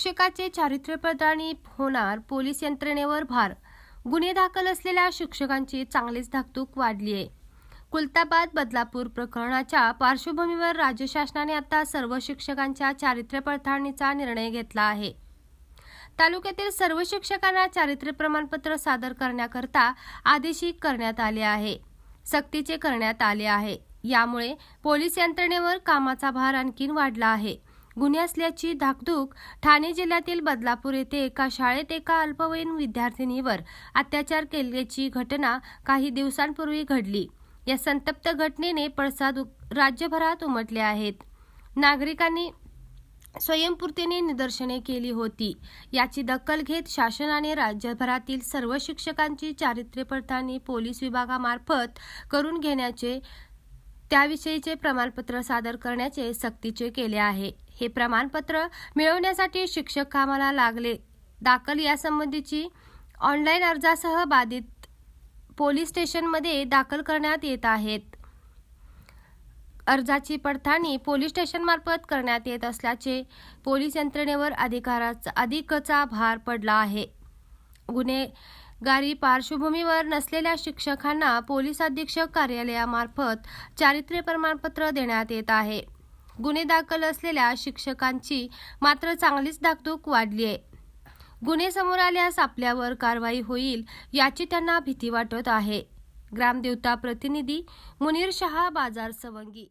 शिक्षकाचे चारित्र्य होणार पोलीस यंत्रणेवर भार. गुन्हे दाखल असलेल्या शिक्षकांची चांगलीच धाकधूक वाढली आहे. कुलताबाद बदलापूर प्रकरणाच्या पार्श्वभूमीवर राज्य शासनाने आता सर्व शिक्षकांच्या चारित्र्य पडताळणीचा निर्णय घेतला आहे. तालुक्यातील सर्व शिक्षकांना चारित्र्य प्रमाणपत्र सादर करण्याकरता आदेशित करण्यात आले आहे. सक्तीचे करण्यात आले आहे. यामुळे पोलीस यंत्रणेवर कामाचा भार आणखीन वाढला आहे. गुन्हे असल्याची धाकधूक ठाणे जिल्ह्यातील बदलापूर येथे एका शाळेत एका अल्पवयीन विद्यार्थिनीवर अत्याचार केल्याची घटना काही दिवसांपूर्वी घडली. या संतप्त घटनेने पडसाद राज्यभरात उमटले आहेत. नागरिकांनी स्वयंपूर्तीने निदर्शने केली होती. याची दखल घेत शासनाने राज्यभरातील सर्व शिक्षकांची चारित्र्य पडताळणी पोलीस विभागामार्फत करून घेण्याचे त्याविषयीचे प्रमाणपत्र सादर करण्याचे सक्तीचे केले आहे. हे प्रमाणपत्र मिळवण्यासाठी शिक्षक कामाला लागले. दाखल यासंबंधीची ऑनलाईन अर्जासह बाधित पोलीस स्टेशनमध्ये दाखल करण्यात येत आहेत. अर्जाची पडताळणी पोलीस स्टेशनमार्फत करण्यात येत असल्याचे पोलीस यंत्रणेवर अधिकाराचा अधिकचा भार पडला आहे. गुन्हे गारी पार्श्वभूमीवर नसलेल्या शिक्षकांना पोलीस अधीक्षक कार्यालयामार्फत चारित्र्य प्रमाणपत्र देण्यात येत आहे. गुन्हे दाखल असलेल्या शिक्षकांची मात्र चांगलीच धाकधूक वाढली आहे. गुन्हे समोर आल्यास आपल्यावर कारवाई होईल याची त्यांना भीती वाटत आहे. ग्रामदेवता प्रतिनिधी मुनीर शहा बाजार सवंगी.